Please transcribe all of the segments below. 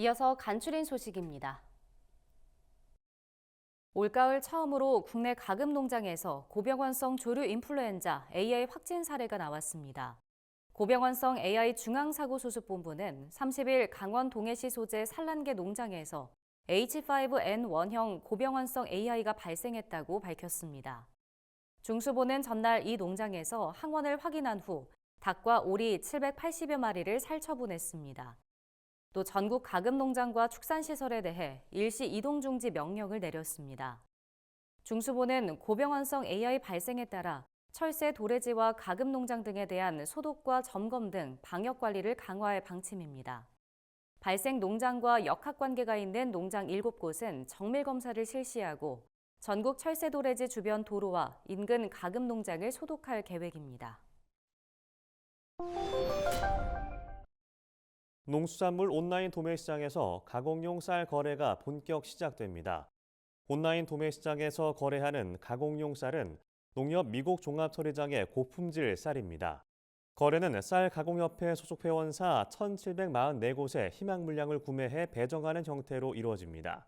이어서 간추린 소식입니다. 올가을 처음으로 국내 가금 농장에서 고병원성 조류 인플루엔자 AI 확진 사례가 나왔습니다. 고병원성 AI 중앙사고수습본부는 30일 강원 동해시 소재 산란계 농장에서 H5N1형 고병원성 AI가 발생했다고 밝혔습니다. 중수본은 전날 이 농장에서 항원을 확인한 후 닭과 오리 780여 마리를 살처분했습니다. 또 전국 가금 농장과 축산 시설에 대해 일시 이동 중지 명령을 내렸습니다. 중수본은 고병원성 AI 발생에 따라 철새 도래지와 가금 농장 등에 대한 소독과 점검 등 방역 관리를 강화할 방침입니다. 발생 농장과 역학 관계가 있는 농장 7곳은 정밀 검사를 실시하고 전국 철새 도래지 주변 도로와 인근 가금 농장을 소독할 계획입니다. 농수산물 온라인 도매 시장에서 가공용 쌀 거래가 본격 시작됩니다. 온라인 도매 시장에서 거래하는 가공용 쌀은 농협 미국 종합처리장의 고품질 쌀입니다. 거래는 쌀 가공협회 소속 회원사 1,744곳에 희망 물량을 구매해 배정하는 형태로 이루어집니다.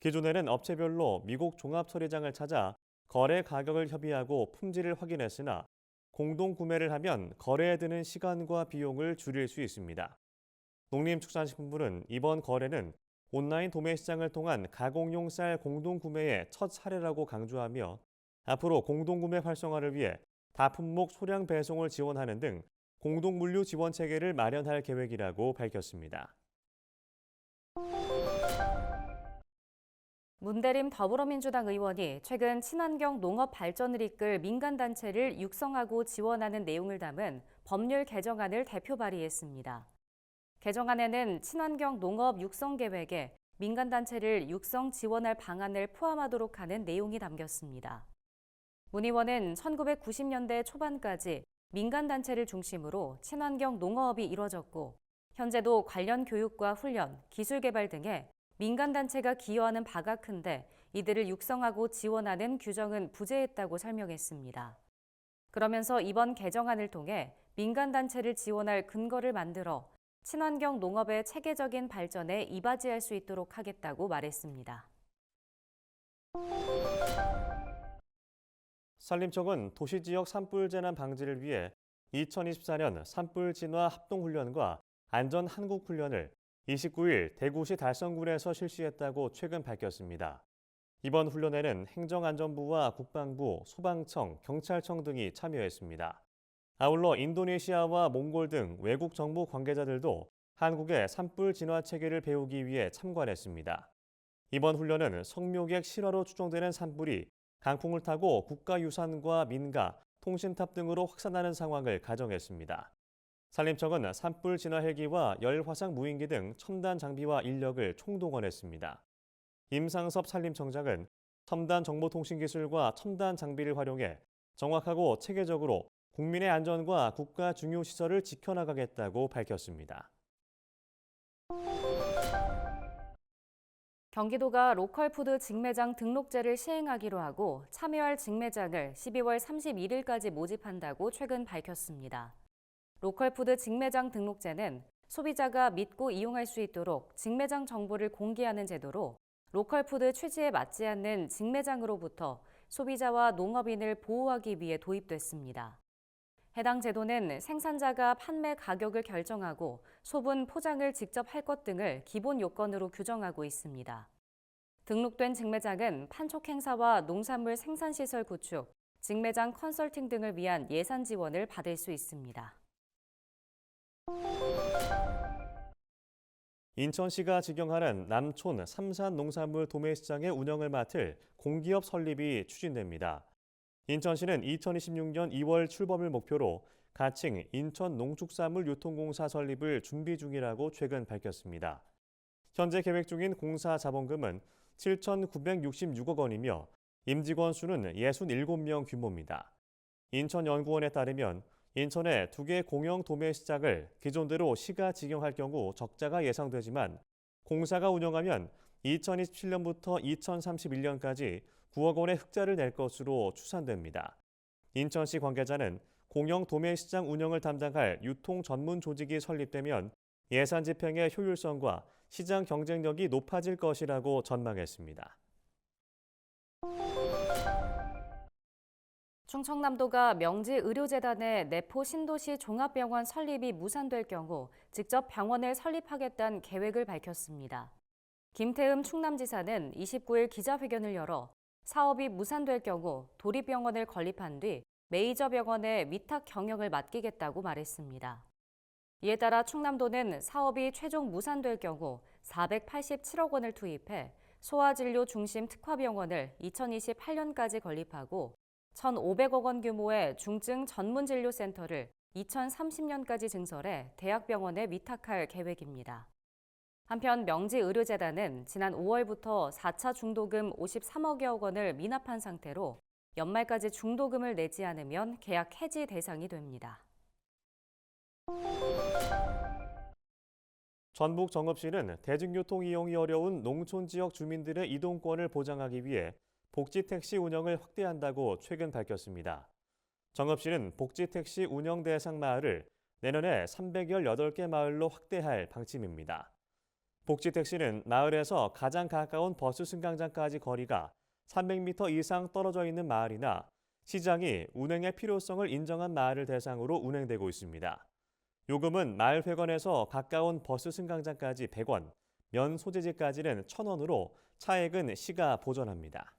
기존에는 업체별로 미국 종합처리장을 찾아 거래 가격을 협의하고 품질을 확인했으나 공동 구매를 하면 거래에 드는 시간과 비용을 줄일 수 있습니다. 농림축산식품부는 이번 거래는 온라인 도매 시장을 통한 가공용 쌀 공동 구매의 첫 사례라고 강조하며 앞으로 공동 구매 활성화를 위해 다품목 소량 배송을 지원하는 등 공동 물류 지원 체계를 마련할 계획이라고 밝혔습니다. 문대림 더불어민주당 의원이 최근 친환경 농업 발전을 이끌 민간 단체를 육성하고 지원하는 내용을 담은 법률 개정안을 대표 발의했습니다. 개정안에는 친환경 농업 육성 계획에 민간 단체를 육성 지원할 방안을 포함하도록 하는 내용이 담겼습니다. 문 의원은 1990년대 초반까지 민간 단체를 중심으로 친환경 농어업이 이뤄졌고 현재도 관련 교육과 훈련, 기술 개발 등에 민간 단체가 기여하는 바가 큰데 이들을 육성하고 지원하는 규정은 부재했다고 설명했습니다. 그러면서 이번 개정안을 통해 민간 단체를 지원할 근거를 만들어 친환경 농업의 체계적인 발전에 이바지할 수 있도록 하겠다고 말했습니다. 산림청은 도시지역 산불 재난 방지를 위해 2024년 산불 진화 합동훈련과 안전 한국 훈련을 29일 대구시 달성군에서 실시했다고 최근 밝혔습니다. 이번 훈련에는 행정안전부와 국방부, 소방청, 경찰청 등이 참여했습니다. 아울러 인도네시아와 몽골 등 외국 정부 관계자들도 한국의 산불 진화 체계를 배우기 위해 참관했습니다. 이번 훈련은 성묘객 실화로 추정되는 산불이 강풍을 타고 국가유산과 민가, 통신탑 등으로 확산하는 상황을 가정했습니다. 산림청은 산불 진화 헬기와 열화상 무인기 등 첨단 장비와 인력을 총동원했습니다. 임상섭 산림청장은 첨단 정보통신 기술과 첨단 장비를 활용해 정확하고 체계적으로 국민의 안전과 국가 중요 시설을 지켜나가겠다고 밝혔습니다. 경기도가 로컬푸드 직매장 등록제를 시행하기로 하고 참여할 직매장을 12월 31일까지 모집한다고 최근 밝혔습니다. 로컬푸드 직매장 등록제는 소비자가 믿고 이용할 수 있도록 직매장 정보를 공개하는 제도로 로컬푸드 취지에 맞지 않는 직매장으로부터 소비자와 농업인을 보호하기 위해 도입됐습니다. 해당 제도는 생산자가 판매 가격을 결정하고 소분 포장을 직접 할 것 등을 기본 요건으로 규정하고 있습니다. 등록된 직매장은 판촉 행사와 농산물 생산 시설 구축, 직매장 컨설팅 등을 위한 예산 지원을 받을 수 있습니다. 인천시가 직영하는 남촌 삼산 농산물 도매 시장의 운영을 맡을 공기업 설립이 추진됩니다. 인천시는 2026년 2월 출범을 목표로 가칭 인천농축산물 유통공사 설립을 준비 중이라고 최근 밝혔습니다. 현재 계획 중인 공사 자본금은 7,966억 원이며 임직원 수는 67명 규모입니다. 인천연구원에 따르면 인천의 두 개 공영 도매 시장을 기존대로 시가 직영할 경우 적자가 예상되지만 공사가 운영하면 2027년부터 2031년까지 9억 원의 흑자를 낼 것으로 추산됩니다. 인천시 관계자는 공영 도매 시장 운영을 담당할 유통 전문 조직이 설립되면 예산 집행의 효율성과 시장 경쟁력이 높아질 것이라고 전망했습니다. 충청남도가 명지의료재단의 내포 신도시 종합병원 설립이 무산될 경우 직접 병원을 설립하겠다는 계획을 밝혔습니다. 김태흠 충남지사는 29일 기자회견을 열어 사업이 무산될 경우 도립병원을 건립한 뒤 메이저 병원의 위탁 경영을 맡기겠다고 말했습니다. 이에 따라 충남도는 사업이 최종 무산될 경우 487억 원을 투입해 소아진료 중심 특화병원을 2028년까지 건립하고 1,500억 원 규모의 중증 전문 진료센터를 2030년까지 증설해 대학병원에 위탁할 계획입니다. 한편 명지의료재단은 지난 5월부터 4차 중도금 53억여 원을 미납한 상태로 연말까지 중도금을 내지 않으면 계약 해지 대상이 됩니다. 전북 정읍시는 대중교통 이용이 어려운 농촌 지역 주민들의 이동권을 보장하기 위해 복지 택시 운영을 확대한다고 최근 밝혔습니다. 정읍시는 복지 택시 운영 대상 마을을 내년에 318개 마을로 확대할 방침입니다. 복지 택시는 마을에서 가장 가까운 버스 승강장까지 거리가 300m 이상 떨어져 있는 마을이나 시장이 운행의 필요성을 인정한 마을을 대상으로 운행되고 있습니다. 요금은 마을 회관에서 가까운 버스 승강장까지 100원, 면 소재지까지는 1,000원으로 차액은 시가 보전합니다.